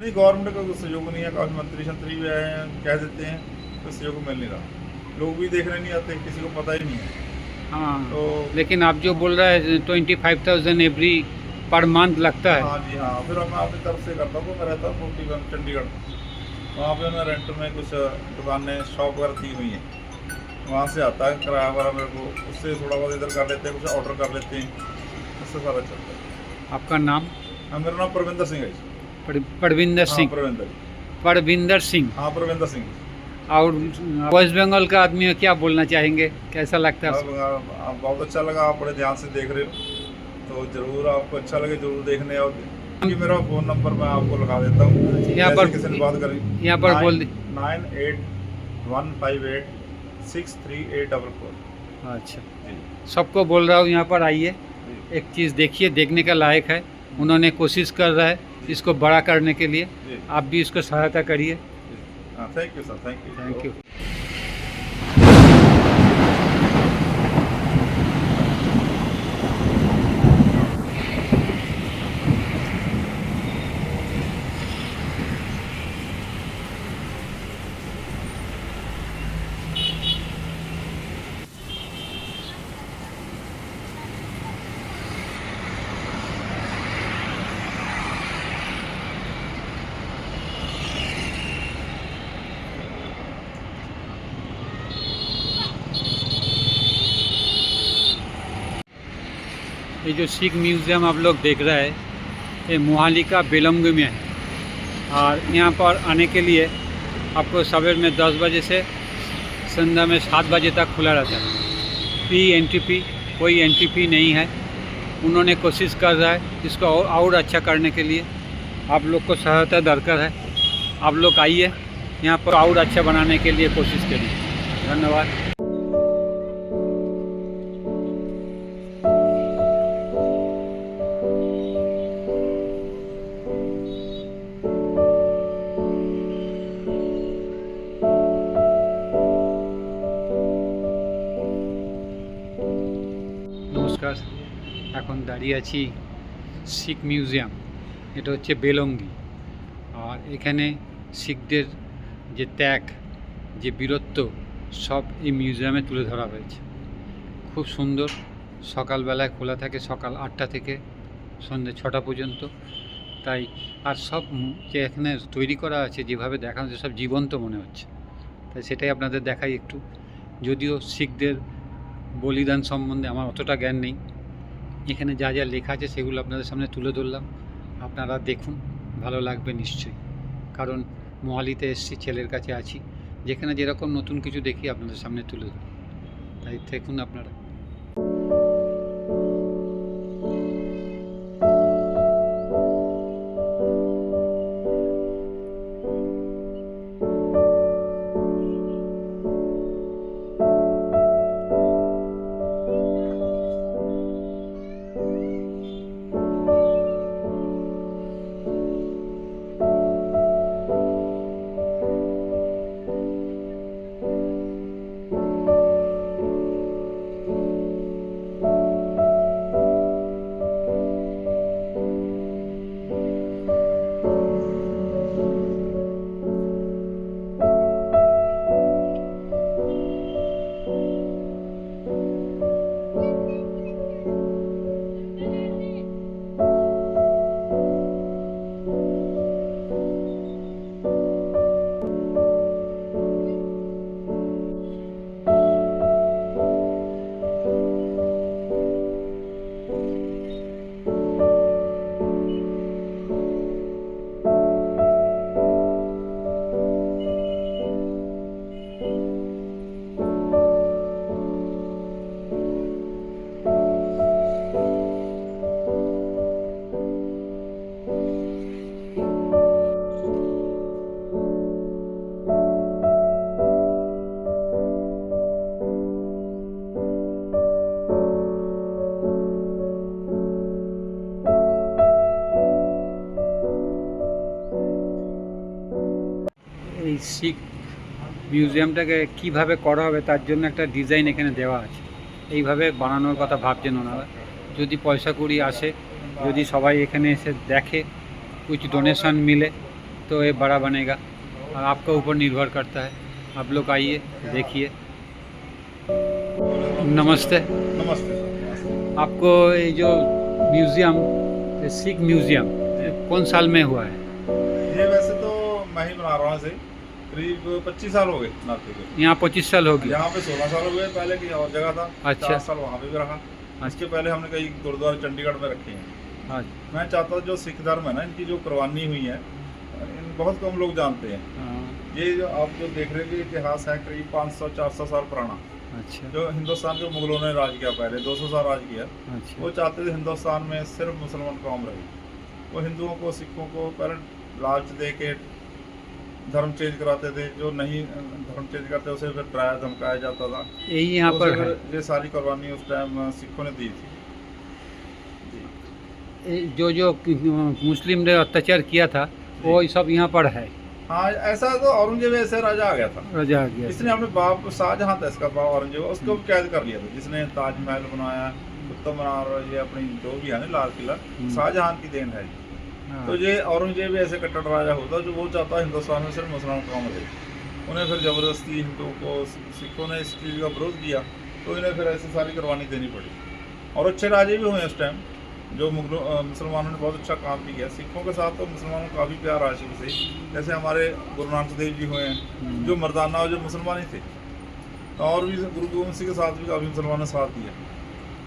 नहीं गवर्नमेंट का कोई सहयोग नहीं है काफ़ी मंत्री शंत्री भी आए हैं कह देते हैं कोई सहयोग मिल नहीं रहा। लोग भी देखने नहीं आते किसी को पता ही नहीं है। हाँ तो लेकिन आप जो बोल रहे हैं ट्वेंटी फाइव थाउज़ेंड एवरी पर मंथ लगता है। हाँ जी हाँ फिर मैं अपनी तरफ़ से करता हूँ मैं रहता हूँ फोर्टी वन चंडीगढ़। वहाँ पे मैं रेंट में कुछ दुकानें शॉप वगैरह दी हुई हैं। वहाँ से आता है किराया वगैरह मेरे को उससे थोड़ा बहुत इधर कर लेते हैं कुछ ऑर्डर कर लेते हैं उससे सारा चलता है। आपका नाम? हाँ मेरा नाम परविंदर सिंह है जी। परविंदर हाँ सिंह। परविंदर। सिंह। हाँ परविंदर सिंह। और वेस्ट बंगाल का आदमी है, क्या बोलना चाहेंगे? कैसा लगता है? आप बहुत अच्छा लगा आप बड़े ध्यान से देख रहे हो। तो ज़रूर आपको अच्छा लगे ज़रूर देखने कि मेरा फ़ोन नंबर मैं आपको लगा देता हूँ। यहाँ पर- किसी बात करी। यहाँ पर बोल दी। Nine eight one five eight six three eight double four. अच्छा। सबको बोल रहा हूँ यहाँ पर आइए। एक चीज़ देखिए देखने का लायक है। उन्होंने कोशिश कर रहा है। इसको बड़ा करने के लिए। आप भी इसको सहायता करिए। Thank you sir thank you thank you ये जो सिख म्यूज़ियम आप लोग देख रहे हैं ये मोहाली का बेलंग में है। और यहाँ पर आने के लिए आपको सवेर में 10 बजे से संध्या में सात बजे तक खुला रहता है। फ्री एंट्री फ़ी कोई एंट्री फ़ी नहीं है। उन्होंने कोशिश कर रहा है इसको और, और अच्छा करने के लिए। आप लोग को सहायता दरकार है। आप लोग आइए यहाँ पर और अच्छा बनाने के लिए कोशिश करिए। धन्यवाद। দাঁড়িয়ে আছি, শিখ মিউজিয়াম, এটা হচ্ছে বেলঙ্গি। আর এখানে শিখদের যে ত্যাগ, যে বীরত্ব, সব এই মিউজিয়ামে তুলে ধরা হয়েছে। খুব সুন্দর, সকালবেলায় খোলা থাকে সকাল আটটা থেকে সন্ধ্যে ছটা পর্যন্ত। তাই, আর সব যে এখানে তৈরি করা আছে, যেভাবে দেখানো হচ্ছে, সব জীবন্ত মনে হচ্ছে। তাই সেটাই আপনাদের দেখাই একটু। যদিও শিখদের বলিদান সম্বন্ধে আমার অতটা জ্ঞান নেই এখানে যা যা লেখা আছে সেগুলো আপনাদের সামনে তুলে ধরলাম। আপনারা দেখুন, ভালো লাগবে নিশ্চয়ই। কারণ মোহালিতে এসছি, ছেলের কাছে আছি। যেখানে যেরকম নতুন কিছু দেখি আপনাদের সামনে তুলে ধরি তাই দেখুন আপনারা। এই শিখ মিউজিয়ামটাকে কিভাবে করা হবে তার জন্য একটা ডিজাইন এখানে দেওয়া আছে এইভাবে বানানোর কথা ভাবছেন ওনারা যদি পয়সা কুড়ি আসে যদি সবাই এখানে এসে দেখে কিছু ডোনেশন মিলে तो ये बड़ा बनेगा और आपका ऊपर निर्भर करता है आप लोग आइए देखिए नमस्ते नमस्ते सर नमस्ते आपको ये जो म्यूज़ियम ये सिख म्यूज़ियम ये कौन साल में हुआ है ये वैसे तो मैं ही बना रहा हूँ इसे करीब पच्चीस साल हो गए हुए। यहाँ पच्चीस साल हो गए। यहाँ पे सोलह साल हो गए पहले कहीं और जगह था अच्छा। चार साल वहाँ पे भी रहा। इसके पहले हमने कई गुरुद्वारे चंडीगढ़ में रखे हैं। हाँ। मैं चाहता हूँ जो सिख धर्म है ना इनकी जो कुर्बानी हुई है इन बहुत कम लोग जानते हैं। हाँ, ये जो आप जो देख रहे हैं इतिहास है करीब 500-400 साल पुराना। अच्छा। जो हिंदुस्तान के मुगलों ने राज किया पहले 200 साल राज किया। अच्छा। वो चाहते थे हिंदुस्तान में सिर्फ़ मुसलमान कौम रहे। वो हिंदुओं को सिखों को पहले लालच दे के धर्म चेंज कराते थे जो नहीं धर्म चेंज करते उसे फिर डराया धमकाया जाता था। यही यहाँ तो पर है। ये सारी कुर्बानी उस टाइम सिखों ने दी थी। जो जो मुस्लिम ने अत्याचार किया था वो सब यहाँ पर है। हाँ ऐसा तो औरंगज़ेब ऐसे राजा आ गया था। रजा गया इसने अपने बाप शाहजहां था इसका बाप औरंगज़ेब उसको भी कैद कर लिया था जिसने ताजमहल बनाया कुतुब मीनार ये अपनी जो भी है ना लाल किला हम्म। शाहजहां की देन हाँ, तो ये औरंगज़ेब ऐसे कट्टर राजा होता जो वो चाहता हिंदुस्तान में सिर्फ़ मुसलमान कौम रहे उन्हें फिर ज़बरदस्ती हिंदुओं को सिखों ने इस चीज़ का विरोध किया तो इन्हें फिर ऐसी सारी कुर्बानी देनी पड़ी। और अच्छे राजे भी हुए इस टाइम जो मुगलों मुसलमानों ने बहुत अच्छा काम भी किया। सिखों के साथ तो मुसलमानों का काफ़ी प्यार शुरू से जैसे हमारे गुरु नानक देव जी हुए हैं हम्म। जो मर्दाना और जो मुसलमान ही थे। और भी गुरु गोविंद सिंह के साथ भी काफ़ी मुसलमानों ने साथ दिया।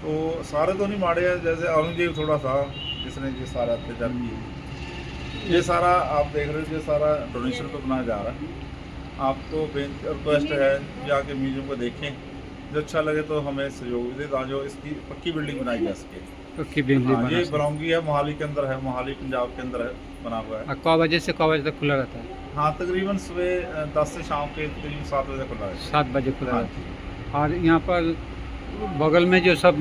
तो सारे तो नहीं मारे हैं जैसे औरंगज़ेब थोड़ा था जिसने ये सारा अत्याचार किए ये सारा आप देख रहे हो ये सारा डोनेशन पे बनाया जा रहा है। आपको बेनती रिक्वेस्ट है जाके म्यूज़ियम को देखें। जो अच्छा लगे तो हमें सहयोग भी दे ताकि इसकी पक्की बिल्डिंग बनाई जा सके। पक्की हाँ, ये सकते। बरौंगी है मोहाली के अंदर है मोहाली पंजाब के अंदर है बना हुआ है। कौ बजे से कौ बजे तक खुला रहता है। हाँ तकरीबन सुबह दस से शाम के करीब सात बजे खुला है। सात बजे खुला हाँ रहता है। और यहाँ पर बगल में जो सब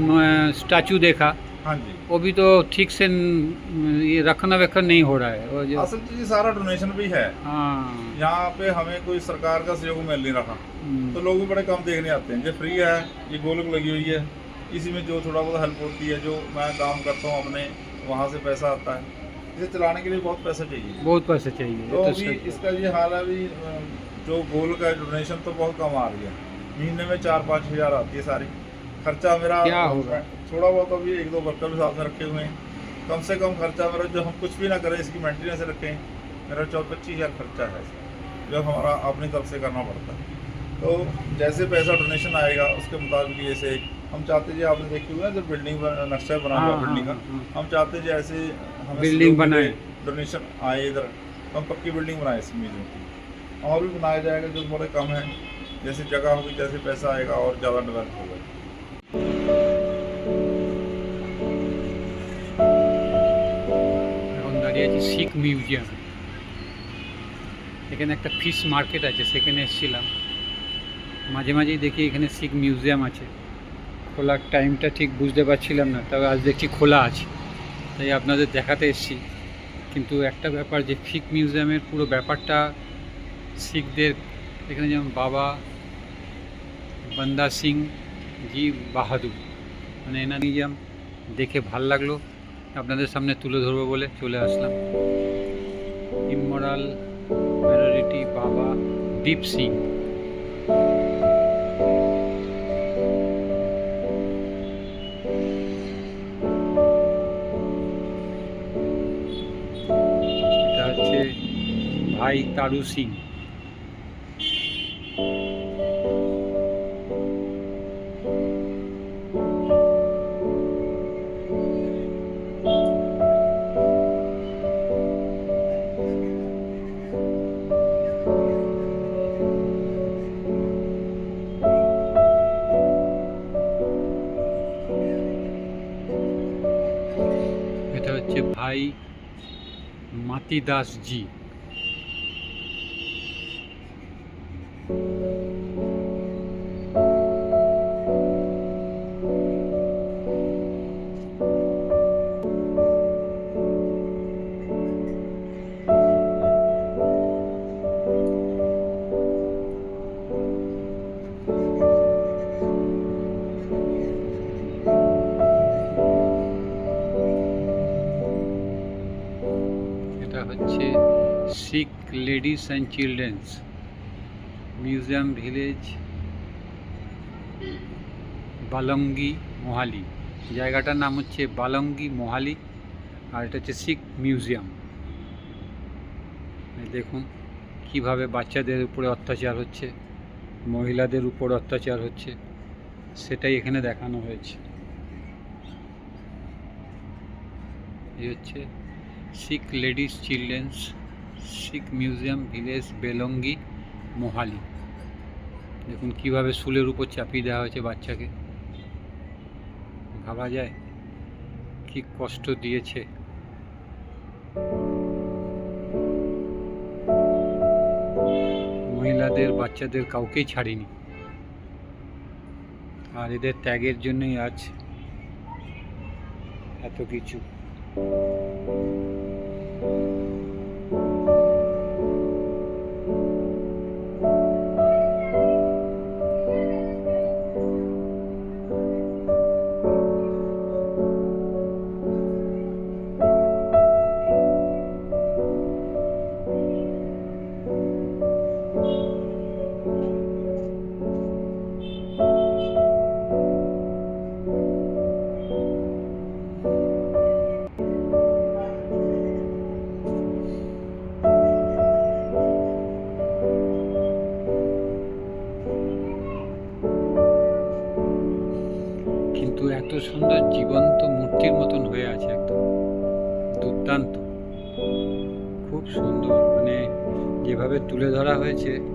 स्टैचू देखा हाँ जी। वो भी तो ठीक से ये रखना वेखन नहीं हो रहा है। वो जो असल चीज़ सारा डोनेशन भी है। हाँ। यहाँ पे हमें कोई सरकार का सहयोग मिल नहीं रहा। हम्म, तो लोग भी बड़े कम देखने आते हैं। ये फ्री है ये गोलक लगी हुई है। इसी में जो थोड़ा बहुत हेल्प होती है जो मैं काम करता हूँ अपने वहाँ से पैसा आता है। इसे चलाने के लिए बहुत पैसा चाहिए। बहुत पैसे चाहिए तो तो अभी इसका ये हाल है अभी जो गोलक है डोनेशन तो बहुत कम आ रही है। महीने में चार पाँच हज़ार आती है सारी। खर्चा मेरा क्या होगा? थोड़ा बहुत अभी एक दो वर्कर भी साथ में रखे हुए हैं। कम से कम खर्चा मेरा जो हम कुछ भी ना करें इसकी मेंटेनेंस रखें मेरा चौदह पच्चीस हज़ार खर्चा है जो हमारा अपनी तरफ़ से करना पड़ता है। तो जैसे पैसा डोनेशन आएगा उसके मुताबिक जैसे हम चाहते जी आपने देखी हुई है जो बिल्डिंग नक्शा बना हुआ हाँ, बिल्डिंग हाँ, का हाँ, हम चाहते जी ऐसे बिल्डिंग बनाए। डोनेशन आए इधर हम पक्की बिल्डिंग बनाए इस म्यूज़ियम की। और भी बनाया जाएगा जो थोड़े कम है जैसे जगह होगी जैसे पैसा आएगा और ज़्यादा डेवलप होगा। আছি শিখ মিউজিয়াম। এখানে একটা ফিশ মার্কেট আছে, সেখানে এসেছিলাম। মাঝে মাঝেই দেখি এখানে শিখ মিউজিয়াম আছে। খোলার টাইমটা ঠিক বুঝতে পারছিলাম না, তবে আজ দেখছি খোলা আছে। তাই আপনাদের দেখাতে এসেছি। কিন্তু একটা ব্যাপার যে শিখ মিউজিয়ামের পুরো ব্যাপারটা, শিখদের এখানে যেমন বাবা বন্দা সিং জি বাহাদুর মানে এনার মিউজিয়াম দেখে ভালো লাগল। আপনাদের সামনে তুলে ধরবো বলে চলে আসলাম। ইমরাল মাইনরিটি বাবা দীপ সিং এটা হচ্ছে ভাই Taru Singh. partidas de ladies and children's museum village Balongi Mohali জায়গাটার নাম হচ্ছে বালঙ্গি মোহালি আর এটা হচ্ছে শিখ মিউজিয়াম দেখুন, কীভাবে বাচ্চাদের উপরে অত্যাচার হচ্ছে, মহিলাদের উপর অত্যাচার হচ্ছে, সেটাই এখানে দেখানো হয়েছে। এই হচ্ছে Sikh ladies children's Sikh museum, village, Balongi, Mohali. দেখুন কীভাবে শুলের উপর চাপিয়ে দেওয়া হয়েছে বাচ্চাকে। ভাবা যায় কি কষ্ট দিয়েছে। মহিলাদের, বাচ্চাদের কাউকেই ছাড়িনি। আর এদের ত্যাগের জন্যই আজ এত কিছু। Thank you. কিন্তু এত সুন্দর জীবন্ত মূর্তির মতন হয়ে আছে একদম। দুর্দান্ত। খুব সুন্দর। মানে যেভাবে তুলে ধরা হয়েছে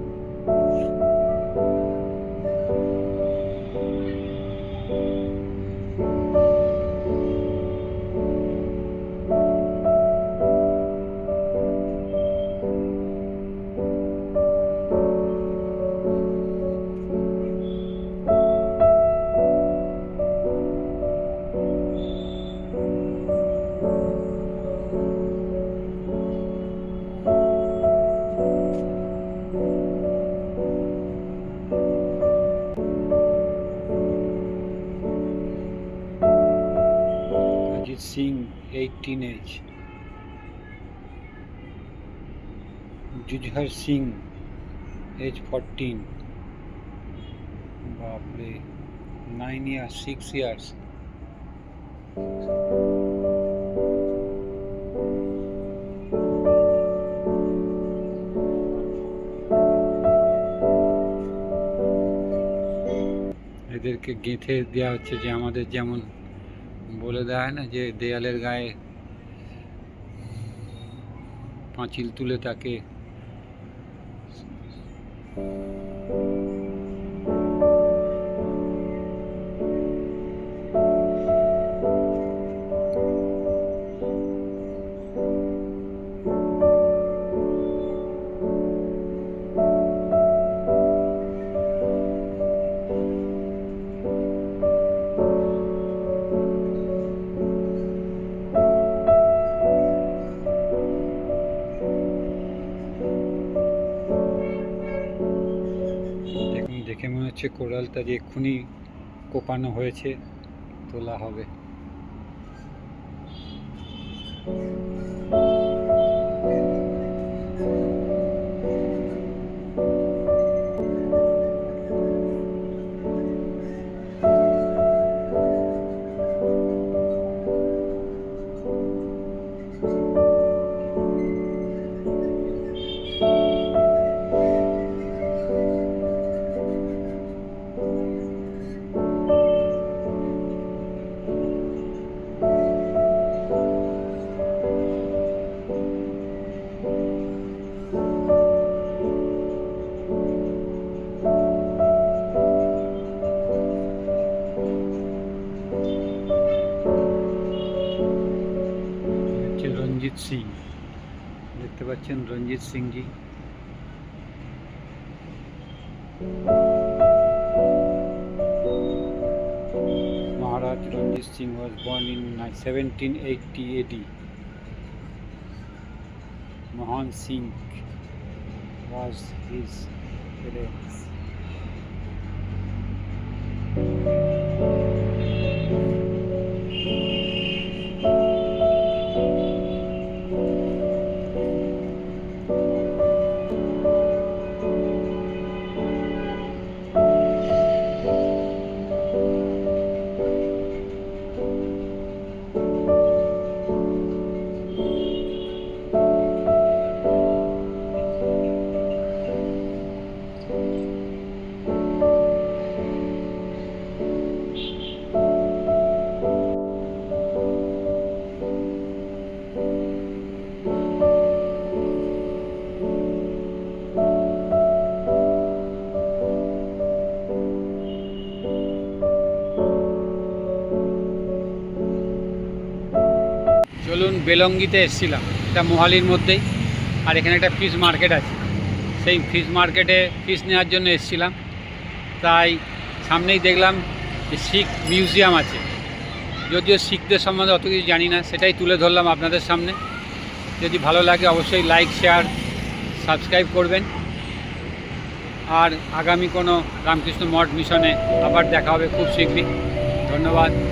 teenage Jujhar Singh age fourteen বাপরে নাইন ইয়ার্স সিক্স ইয়ার্স এদেরকে গেঁথে দেওয়া হচ্ছে যে আমাদের যেমন বলে দেওয়া হয় না যে দেয়ালের গায়ে পাঁচিল তুলে তাকে হচ্ছে কোরালটা যে এক্ষুনি কোপানো হয়েছে তোলা হবে। দেখতে পাচ্ছেন রঞ্জিত সিং জি Maharaj Ranjit Singh was born in 1780 AD. Mohan Singh was his parents. চলুন বেলঙ্গিতে এসেছিলাম, এটা মোহালির মধ্যেই, আর এখানে একটা ফিশ মার্কেট আছে। সেই ফিশ মার্কেটে ফিশ নেওয়ার জন্য এসেছিলাম। তাই সামনেই দেখলাম যে শিখ মিউজিয়াম আছে। যদিও শিখদের সম্বন্ধে অত কিছু জানি না, সেটাই তুলে ধরলাম আপনাদের সামনে। যদি ভালো লাগে অবশ্যই লাইক শেয়ার সাবস্ক্রাইব করবেন। আর আগামী কোনো রামকৃষ্ণ মঠ মিশনে আবার দেখা হবে খুব শীঘ্রই। ধন্যবাদ।